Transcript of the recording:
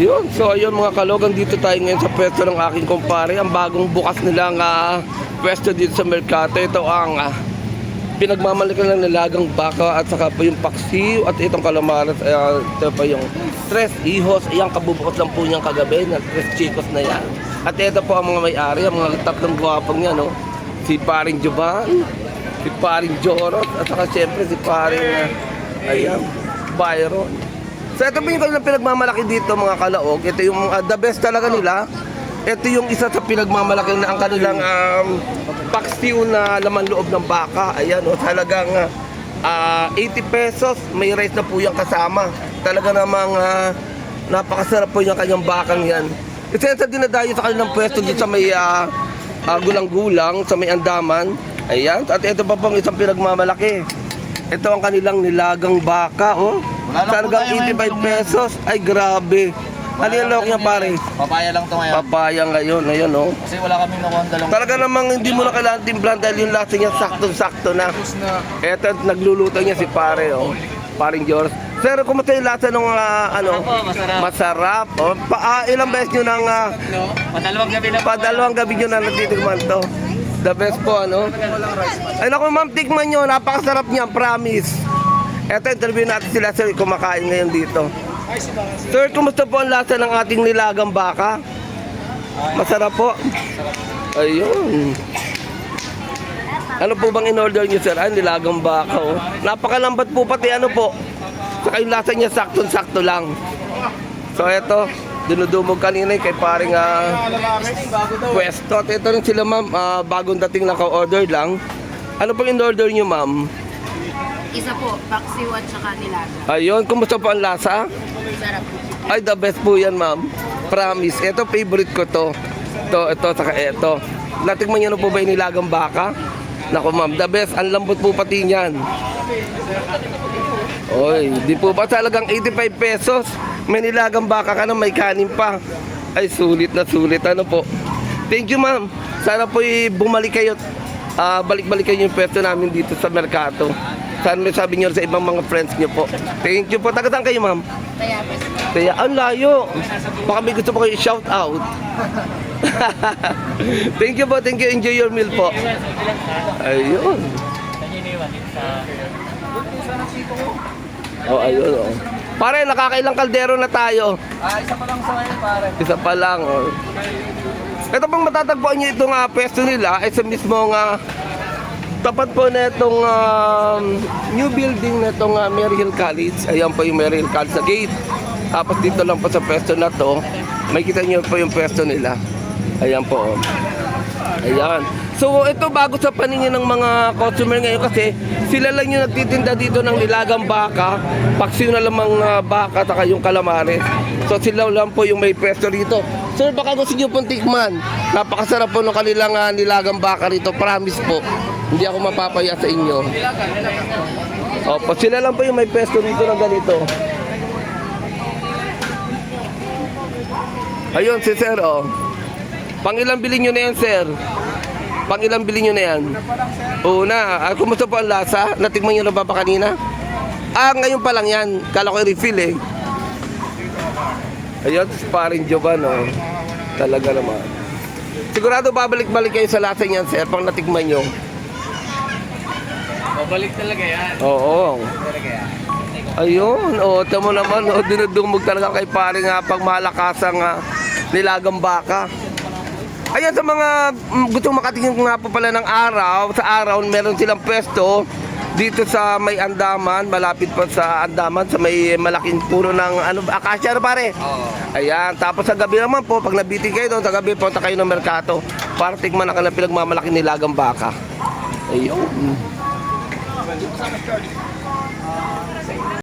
Yun, so ayun mga kalogan, dito tayo ngayon sa pwesto ng aking kumpare. Ang bagong bukas nilang ah, pwesto dito sa Mercato. Ito ang ah, pinagmamalikan ng nilagang baka at saka po yung paksiw at itong kalamaras. Uh, ito pa yung tres hihos. Ayan, kabubukas lang po niyang kagabi na tres chicos na yan. At ito po ang mga may-ari, ang mga tatlong gwapong yan, no? Si Paring Jovan, si Paring Joros, at saka siyempre si Paring, ah, ayan, Byron. So ito po yung kanilang pinagmamalaki dito mga kalaog. Ito yung uh, the best talaga nila. Ito yung isa sa pinagmamalaki na ang kanilang um, paksiw na laman loob ng baka. Ayan o, talagang ah, 80 pesos. May rice na po yung kasama. Talaga namang ah, napakasarap po yung kanyang bakang yan. Sa dinadayo sa kanilang pwesto dito sa may ah, ah, gulang-gulang, sa may andaman. Ayan, at ito pa pong isang pinagmamalaki. Ito ang kanilang nilagang baka, oh. Talagang tayo ngayon, 85 tulong pesos. Ay, grabe. Ano yung lock niya, pare? Papaya lang to ngayon. Papaya ngayon, ayun, oh. Kasi wala kaming nakuha dalawang Talaga namang hindi mo na kailangan timplan dahil yung lasa niya sakto-sakto na. Eto, nagluluto niya si pare, oh. Paring George. Sir, kumusta yung lasa ng ano? masarap. Masarap. Oh, pa, ah, ilang beses nyo nang No? Padalawang gabi na padalawang gabi nyo na natitikman to. The best po, ano? Ay, naku, ma'am, tikman nyo. Napakasarap niya, promise. Eto, interview natin sila, sir, kumakain ngayon dito. Sir, kumusta po ang lasa ng ating nilagang baka? Masarap po. Ayun. Ano po bang in-order niyo, sir? Ay, nilagang baka, oh. Napakalambat po pati, ano po. Saka yung lasa niya, sakto-sakto lang. So, eto, dinudumog kanina eh, kay paring ah, pwesto. At ito rin sila, ma'am, ah, bagong dating naka-order lang. Ano pong in-order niyo, ma'am? Isa po, paksiw at saka nilaga. Ayun, kumusta po ang lasa? Sarap po. Ay, the best po yan, ma'am. Promise. Ito, favorite ko to. Ito, ito, saka ito. Natikman niyo na po ba yung nilagang baka? Naku, ma'am, the best. Ang lambot po pati niyan. Oy, di po ba talagang 85 pesos? May nilagang baka ka na, may kanin pa. Ay, sulit na sulit. Ano po? Thank you, ma'am. Sana po bumalik kayo. ah, balik-balik kayo yung pwesto namin dito sa Mercato. Sana may sabi niyo sa ibang mga friends niyo po. Thank you po. Taga saan kayo, ma'am? Kaya po. Kaya ang layo. Baka may gusto po kayo shout out. thank you po, thank you. Enjoy your meal po. Ayun. Oh, ayun oh. Pare, nakakailang kaldero na tayo. Ah, isa pa lang sa ngayon, pare. Isa pa lang oh. Ito pang matatagpuan nyo itong uh, pwesto nila ay sa mismong ah, tapat po na itong um, new building na itong uh, Mary Hill College. Ayan po yung Mary Hill College sa gate. Tapos dito lang po sa pwesto na to, may kita nyo po yung pwesto nila. Ayan po. oh. Ayan. So ito bago sa paningin ng mga customer ngayon kasi sila lang yung nagtitinda dito ng nilagang baka, paksiw na lamang uh, baka at yung kalamares. So sila lang po yung may pwesto rito. Sir, baka gusto niyo pong tikman. Napakasarap po ng kanilang ah, nilagang baka rito. Promise po. Hindi ako mapapaya sa inyo. Opo, sila lang po yung may pwesto rito na ganito. Ayun, si Sir, oh. Pang ilang bilhin nyo na yan, Sir? Pang ilang bilhin nyo na yan? Una, ah, kumusta po ang lasa? Natikman nyo na ba pa kanina? Ah, ngayon pa lang yan. Kala ko i-refill eh. Ayun, paring Jovan, oh. Talaga naman. Sigurado babalik-balik kayo sa lasa niyan, Sir, pang natikman nyo. Babalik talaga yan. Oo. Talaga yan. Ayun, oh, tamo naman, oh, dinudumog talaga kay pare nga pag malakasang ah, nilagang baka. Ayan sa mga gustong makatingin nga po pala ng araw, sa araw meron silang pwesto dito sa may Andaman, malapit pa sa Andaman, sa may malaking puno ng ano, akasya na pare. Oo. Ayan, tapos sa gabi naman po, pag nabitin kayo doon, sa gabi punta kayo ng merkato para tikman ang kanilang pinagmamalaki nilagang baka. Ayun.